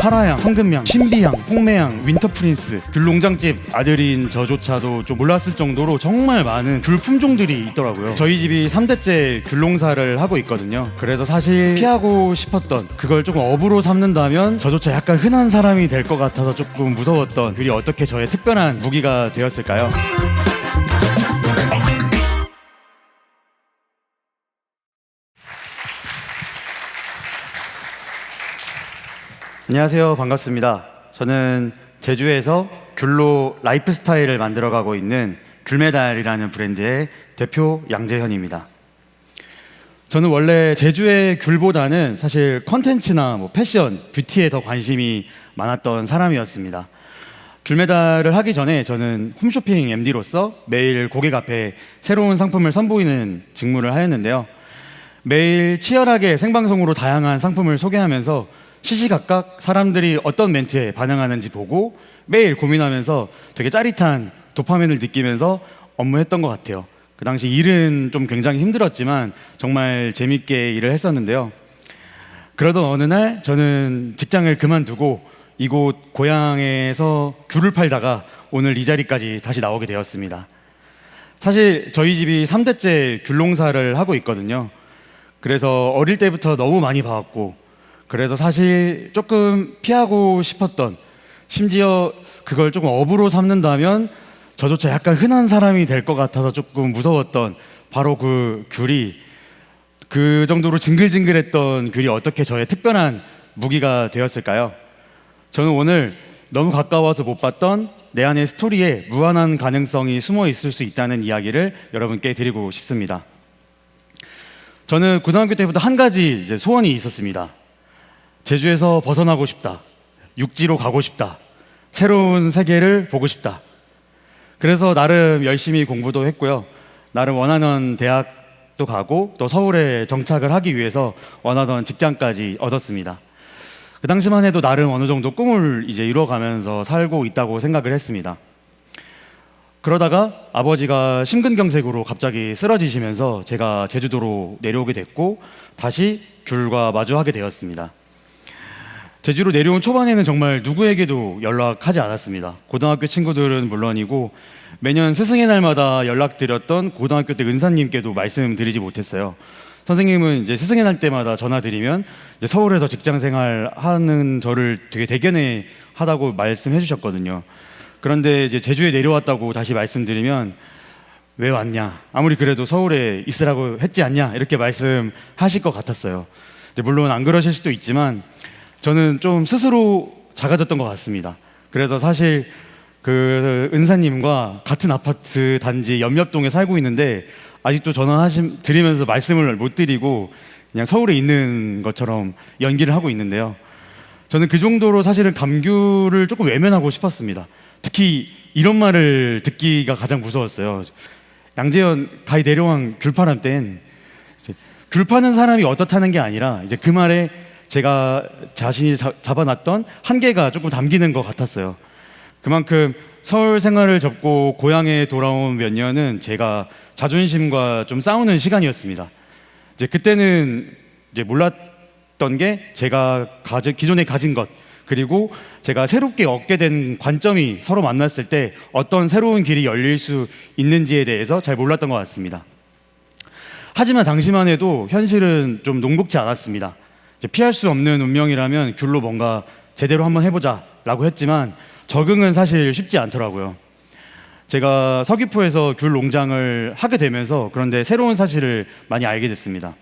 카라양, 황금양, 신비양, 홍매양, 윈터프린스. 귤 농장집 아들인 저조차도 좀 몰랐을 정도로 정말 많은 귤 품종들이 있더라고요. 저희 집이 3대째 귤 농사를 하고 있거든요. 그래서 사실 피하고 싶었던 그걸 조금 업으로 삼는다면 저조차 약간 흔한 사람이 될 것 같아서 조금 무서웠던 귤이 어떻게 저의 특별한 무기가 되었을까요? 안녕하세요. 반갑습니다. 저는 제주에서 귤로 라이프 스타일을 만들어가고 있는 귤메달이라는 브랜드의 대표 양재현입니다. 저는 원래 제주의 귤보다는 사실 컨텐츠나 뭐 패션, 뷰티에 더 관심이 많았던 사람이었습니다. 귤메달을 하기 전에 저는 홈쇼핑 MD로서 매일 고객 앞에 새로운 상품을 선보이는 직무를 하였는데요. 매일 치열하게 생방송으로 다양한 상품을 소개하면서 시시각각 사람들이 어떤 멘트에 반응하는지 보고 매일 고민하면서 되게 짜릿한 도파민을 느끼면서 업무했던 것 같아요. 그 당시 일은 좀 굉장히 힘들었지만 정말 재밌게 일을 했었는데요. 그러던 어느 날 저는 직장을 그만두고 이곳 고향에서 귤을 팔다가 오늘 이 자리까지 다시 나오게 되었습니다. 사실 저희 집이 3대째 귤 농사를 하고 있거든요. 그래서 어릴 때부터 너무 많이 봐왔고 그래서 사실 조금 피하고 싶었던 심지어 그걸 조금 업으로 삼는다면 저조차 약간 흔한 사람이 될 것 같아서 조금 무서웠던 바로 그 귤이 그 정도로 징글징글했던 귤이 어떻게 저의 특별한 무기가 되었을까요? 저는 오늘 너무 가까워서 못 봤던 내 안의 스토리에 무한한 가능성이 숨어 있을 수 있다는 이야기를 여러분께 드리고 싶습니다. 저는 고등학교 때부터 한 가지 소원이 있었습니다. 제주에서 벗어나고 싶다. 육지로 가고 싶다. 새로운 세계를 보고 싶다. 그래서 나름 열심히 공부도 했고요. 나름 원하는 대학도 가고 또 서울에 정착을 하기 위해서 원하던 직장까지 얻었습니다. 그 당시만 해도 나름 어느 정도 꿈을 이제 이뤄가면서 살고 있다고 생각을 했습니다. 그러다가 아버지가 심근경색으로 갑자기 쓰러지시면서 제가 제주도로 내려오게 됐고 다시 귤과 마주하게 되었습니다. 제주로 내려온 초반에는 정말 누구에게도 연락하지 않았습니다. 고등학교 친구들은 물론이고 매년 스승의 날마다 연락드렸던 고등학교 때 은사님께도 말씀드리지 못했어요. 선생님은 이제 스승의 날 때마다 전화드리면 서울에서 직장 생활하는 저를 되게 대견해 하다고 말씀해 주셨거든요. 그런데 이제 제주에 내려왔다고 다시 말씀드리면 왜 왔냐? 아무리 그래도 서울에 있으라고 했지 않냐? 이렇게 말씀하실 것 같았어요. 물론 안 그러실 수도 있지만 저는 좀 스스로 작아졌던 것 같습니다. 그래서 사실 그 은사님과 같은 아파트 단지 연몇동에 살고 있는데 아직도 전화 하심 드리면서 말씀을 못 드리고 그냥 서울에 있는 것처럼 연기를 하고 있는데요. 저는 그 정도로 사실은 감귤을 조금 외면하고 싶었습니다. 특히 이런 말을 듣기가 가장 무서웠어요. 양재현 가히 내려왕 귤파란 땐귤 파는 사람이 어떻다는 게 아니라 이제 그 말에 제가 자신이 자- 잡아놨던 한계가 조금 담기는 것 같았어요. 그만큼 서울 생활을 접고 고향에 돌아온 몇 년은 제가 자존심과 좀 싸우는 시간이었습니다. 이제 그때는 이제 몰랐던 게 제가 가지, 기존에 가진 것 그리고 제가 새롭게 얻게 된 관점이 서로 만났을 때 어떤 새로운 길이 열릴 수 있는지에 대해서 잘 몰랐던 것 같습니다. 하지만 당시만 해도 현실은 좀 녹록지 않았습니다. 피할 수 없는 운명이라면 귤로 뭔가 제대로 한번 해보자라고 했지만 적응은 사실 쉽지 않더라고요. 제가 서귀포에서 귤 농장을 하게 되면서 그런데 새로운 사실을 많이 알게 됐습니다.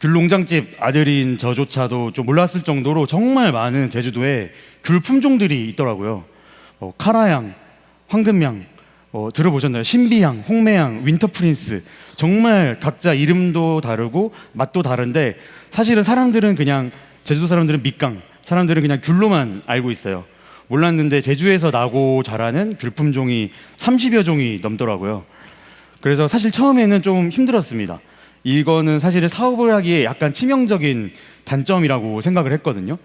귤 농장집 아들인 저조차도 좀 몰랐을 정도로 정말 많은 제주도에 귤 품종들이 있더라고요. 뭐 카라양, 황금양, 어, 들어보셨나요? 신비양, 홍매양, 윈터프린스 정말 각자 이름도 다르고 맛도 다른데 사실은 사람들은 그냥 제주도 사람들은 밑강, 사람들은 그냥 귤로만 알고 있어요. 몰랐는데 제주에서 나고 자라는 귤 품종이 30여 종이 넘더라고요. 그래서 사실 처음에는 좀 힘들었습니다. 이거는 사실은 사업을 하기에 약간 치명적인 단점이라고 생각을 했거든요.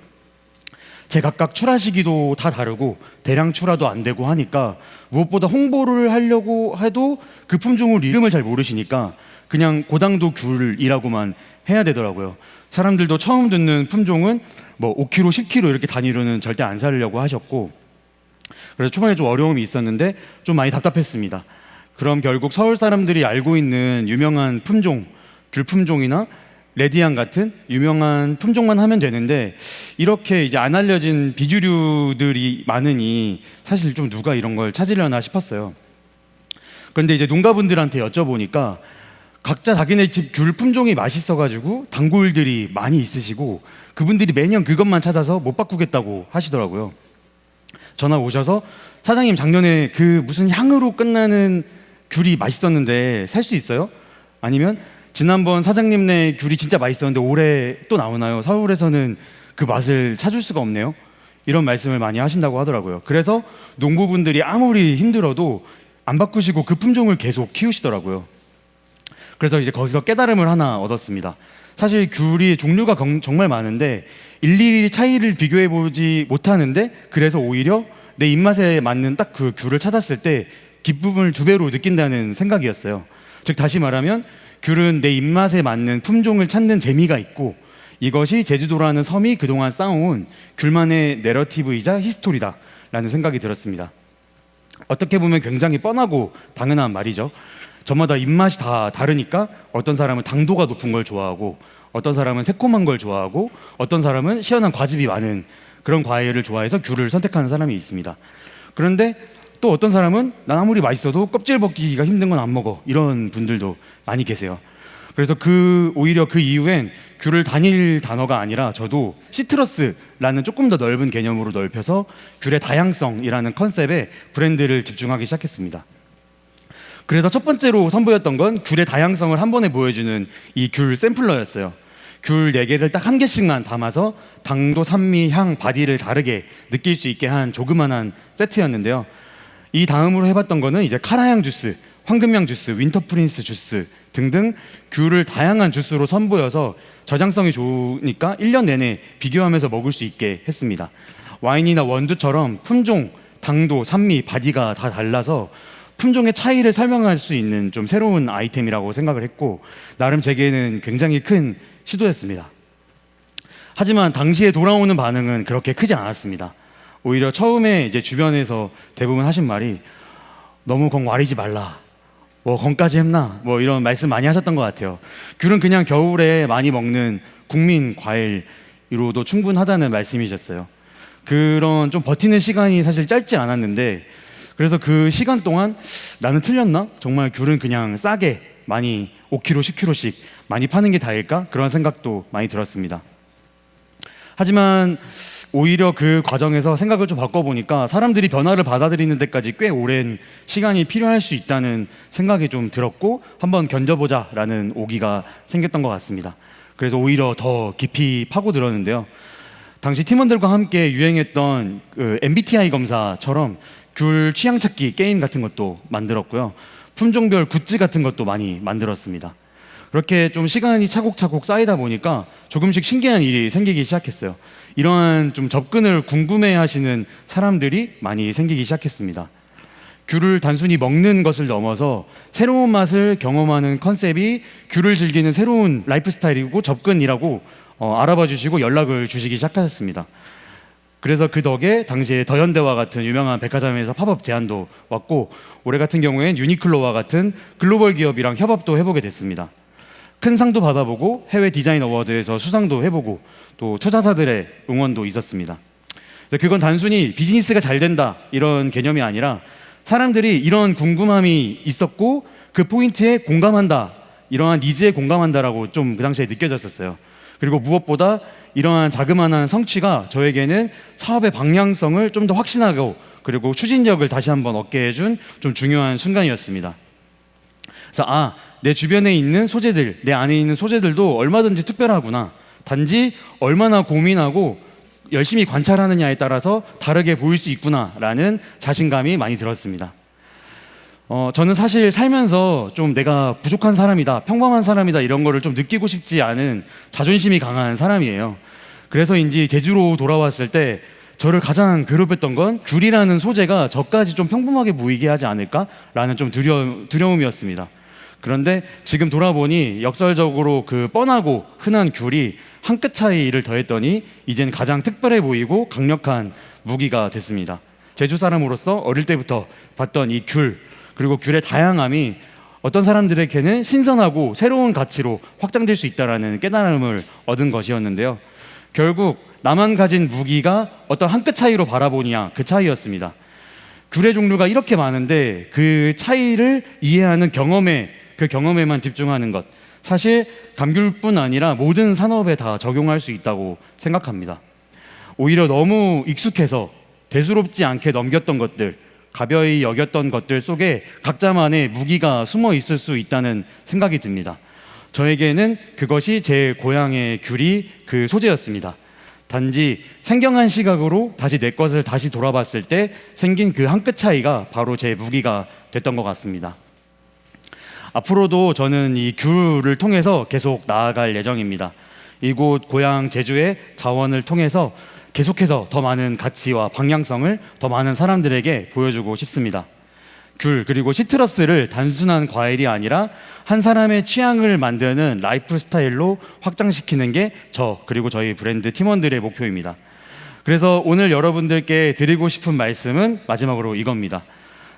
제각각 출하 시기도 다 다르고 대량 출하도 안 되고 하니까 무엇보다 홍보를 하려고 해도 그 품종을 이름을 잘 모르시니까 그냥 고당도 귤이라고만 해야 되더라고요. 사람들도 처음 듣는 품종은 뭐 5kg, 10kg 이렇게 단위로는 절대 안 살려고 하셨고 그래서 초반에 좀 어려움이 있었는데 좀 많이 답답했습니다. 그럼 결국 서울 사람들이 알고 있는 유명한 품종, 귤 품종이나 레디안 같은 유명한 품종만 하면 되는데 이렇게 이제 안 알려진 비주류들이 많으니 사실 좀 누가 이런 걸 찾으려나 싶었어요. 그런데 이제 농가분들한테 여쭤보니까 각자 자기네 집 귤 품종이 맛있어가지고 단골들이 많이 있으시고 그분들이 매년 그것만 찾아서 못 바꾸겠다고 하시더라고요. 전화 오셔서 사장님 작년에 그 무슨 향으로 끝나는 귤이 맛있었는데 살 수 있어요? 아니면 지난번 사장님네 귤이 진짜 맛있었는데 올해 또 나오나요? 서울에서는 그 맛을 찾을 수가 없네요. 이런 말씀을 많이 하신다고 하더라고요. 그래서 농부분들이 아무리 힘들어도 안 바꾸시고 그 품종을 계속 키우시더라고요. 그래서 이제 거기서 깨달음을 하나 얻었습니다. 사실 귤이 종류가 경- 정말 많은데 일일이 차이를 비교해 보지 못하는데 그래서 오히려 내 입맛에 맞는 딱 그 귤을 찾았을 때 기쁨을 두 배로 느낀다는 생각이었어요. 즉 다시 말하면 귤은 내 입맛에 맞는 품종을 찾는 재미가 있고 이것이 제주도라는 섬이 그동안 쌓아온 귤만의 내러티브이자 히스토리다 라는 생각이 들었습니다. 어떻게 보면 굉장히 뻔하고 당연한 말이죠. 저마다 입맛이 다 다르니까 어떤 사람은 당도가 높은 걸 좋아하고 어떤 사람은 새콤한 걸 좋아하고 어떤 사람은 시원한 과즙이 많은 그런 과일을 좋아해서 귤을 선택하는 사람이 있습니다. 그런데 또 어떤 사람은 난 아무리 맛있어도 껍질 벗기기가 힘든 건 안 먹어 이런 분들도 많이 계세요. 그래서 그 오히려 그 이후엔 귤을 단일 단어가 아니라 저도 시트러스라는 조금 더 넓은 개념으로 넓혀서 귤의 다양성이라는 컨셉에 브랜드를 집중하기 시작했습니다. 그래서 첫 번째로 선보였던 건 귤의 다양성을 한 번에 보여주는 이 귤 샘플러였어요. 귤 4개를 딱 한 개씩만 담아서 당도, 산미, 향, 바디를 다르게 느낄 수 있게 한 조그만한 세트였는데요. 이 다음으로 해봤던 거는 이제 카라향 주스, 황금향 주스, 윈터 프린스 주스 등등 귤을 다양한 주스로 선보여서 저장성이 좋으니까 1년 내내 비교하면서 먹을 수 있게 했습니다. 와인이나 원두처럼 품종, 당도, 산미, 바디가 다 달라서 품종의 차이를 설명할 수 있는 좀 새로운 아이템이라고 생각을 했고 나름 제게는 굉장히 큰 시도였습니다. 하지만 당시에 돌아오는 반응은 그렇게 크지 않았습니다. 오히려 처음에 이제 주변에서 대부분 하신 말이 너무 건 와리지 말라. 뭐 건까지 했나? 뭐 이런 말씀 많이 하셨던 것 같아요. 귤은 그냥 겨울에 많이 먹는 국민 과일로도 충분하다는 말씀이셨어요. 그런 좀 버티는 시간이 사실 짧지 않았는데 그래서 그 시간 동안 나는 틀렸나? 정말 귤은 그냥 싸게 많이 5kg, 10kg씩 많이 파는 게 다일까? 그런 생각도 많이 들었습니다. 하지만 오히려 그 과정에서 생각을 좀 바꿔보니까 사람들이 변화를 받아들이는 데까지 꽤 오랜 시간이 필요할 수 있다는 생각이 좀 들었고 한번 견뎌보자라는 오기가 생겼던 것 같습니다. 그래서 오히려 더 깊이 파고들었는데요. 당시 팀원들과 함께 유행했던 그 MBTI 검사처럼 귤 취향 찾기 게임 같은 것도 만들었고요. 품종별 굿즈 같은 것도 많이 만들었습니다. 그렇게 좀 시간이 차곡차곡 쌓이다 보니까 조금씩 신기한 일이 생기기 시작했어요. 이러한 좀 접근을 궁금해 하시는 사람들이 많이 생기기 시작했습니다. 귤을 단순히 먹는 것을 넘어서 새로운 맛을 경험하는 컨셉이 귤을 즐기는 새로운 라이프 스타일이고 접근이라고 어, 알아봐 주시고 연락을 주시기 시작하셨습니다. 그래서 그 덕에 당시에 더현대와 같은 유명한 백화점에서 팝업 제안도 왔고 올해 같은 경우엔 유니클로와 같은 글로벌 기업이랑 협업도 해보게 됐습니다. 큰 상도 받아보고 해외 디자인 어워드에서 수상도 해보고 또 투자자들의 응원도 있었습니다. 그건 단순히 비즈니스가 잘 된다 이런 개념이 아니라 사람들이 이런 궁금함이 있었고 그 포인트에 공감한다 이러한 니즈에 공감한다라고 좀 그 당시에 느껴졌었어요. 그리고 무엇보다 이러한 자그마한 성취가 저에게는 사업의 방향성을 좀 더 확신하고 그리고 추진력을 다시 한번 얻게 해준 좀 중요한 순간이었습니다. 그래서 아, 내 주변에 있는 소재들, 내 안에 있는 소재들도 얼마든지 특별하구나. 단지 얼마나 고민하고 열심히 관찰하느냐에 따라서 다르게 보일 수 있구나라는 자신감이 많이 들었습니다. 어, 저는 사실 살면서 좀 내가 부족한 사람이다, 평범한 사람이다 이런 거를 좀 느끼고 싶지 않은 자존심이 강한 사람이에요. 그래서인지 제주로 돌아왔을 때 저를 가장 괴롭혔던 건 귤이라는 소재가 저까지 좀 평범하게 보이게 하지 않을까라는 좀 두려, 두려움이었습니다. 그런데 지금 돌아보니 역설적으로 그 뻔하고 흔한 귤이 한 끗 차이를 더했더니 이젠 가장 특별해 보이고 강력한 무기가 됐습니다. 제주 사람으로서 어릴 때부터 봤던 이 귤, 그리고 귤의 다양함이 어떤 사람들에게는 신선하고 새로운 가치로 확장될 수 있다라는 깨달음을 얻은 것이었는데요. 결국 나만 가진 무기가 어떤 한 끗 차이로 바라보냐 그 차이였습니다. 귤의 종류가 이렇게 많은데 그 차이를 이해하는 경험에 그 경험에만 집중하는 것 사실 감귤뿐 아니라 모든 산업에 다 적용할 수 있다고 생각합니다. 오히려 너무 익숙해서 대수롭지 않게 넘겼던 것들 가벼이 여겼던 것들 속에 각자만의 무기가 숨어 있을 수 있다는 생각이 듭니다. 저에게는 그것이 제 고향의 귤이 그 소재였습니다. 단지 생경한 시각으로 다시 내 것을 다시 돌아봤을 때 생긴 그 한 끗 차이가 바로 제 무기가 됐던 것 같습니다. 앞으로도 저는 이 귤을 통해서 계속 나아갈 예정입니다. 이곳 고향 제주의 자원을 통해서 계속해서 더 많은 가치와 방향성을 더 많은 사람들에게 보여주고 싶습니다. 귤 그리고 시트러스를 단순한 과일이 아니라 한 사람의 취향을 만드는 라이프 스타일로 확장시키는 게 저 그리고 저희 브랜드 팀원들의 목표입니다. 그래서 오늘 여러분들께 드리고 싶은 말씀은 마지막으로 이겁니다.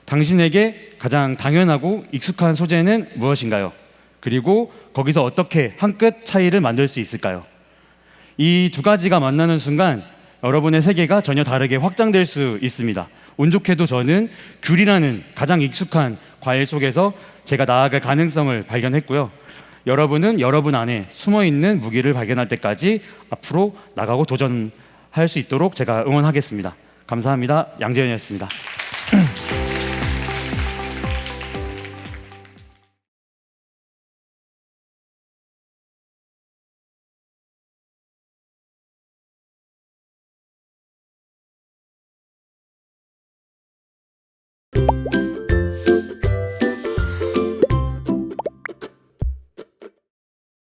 당신에게 가장 당연하고 익숙한 소재는 무엇인가요? 그리고 거기서 어떻게 한 끗 차이를 만들 수 있을까요? 이 두 가지가 만나는 순간 여러분의 세계가 전혀 다르게 확장될 수 있습니다. 운 좋게도 저는 귤이라는 가장 익숙한 과일 속에서 제가 나아갈 가능성을 발견했고요. 여러분은 여러분 안에 숨어 있는 무기를 발견할 때까지 앞으로 나가고 도전할 수 있도록 제가 응원하겠습니다. 감사합니다. 양재현이었습니다.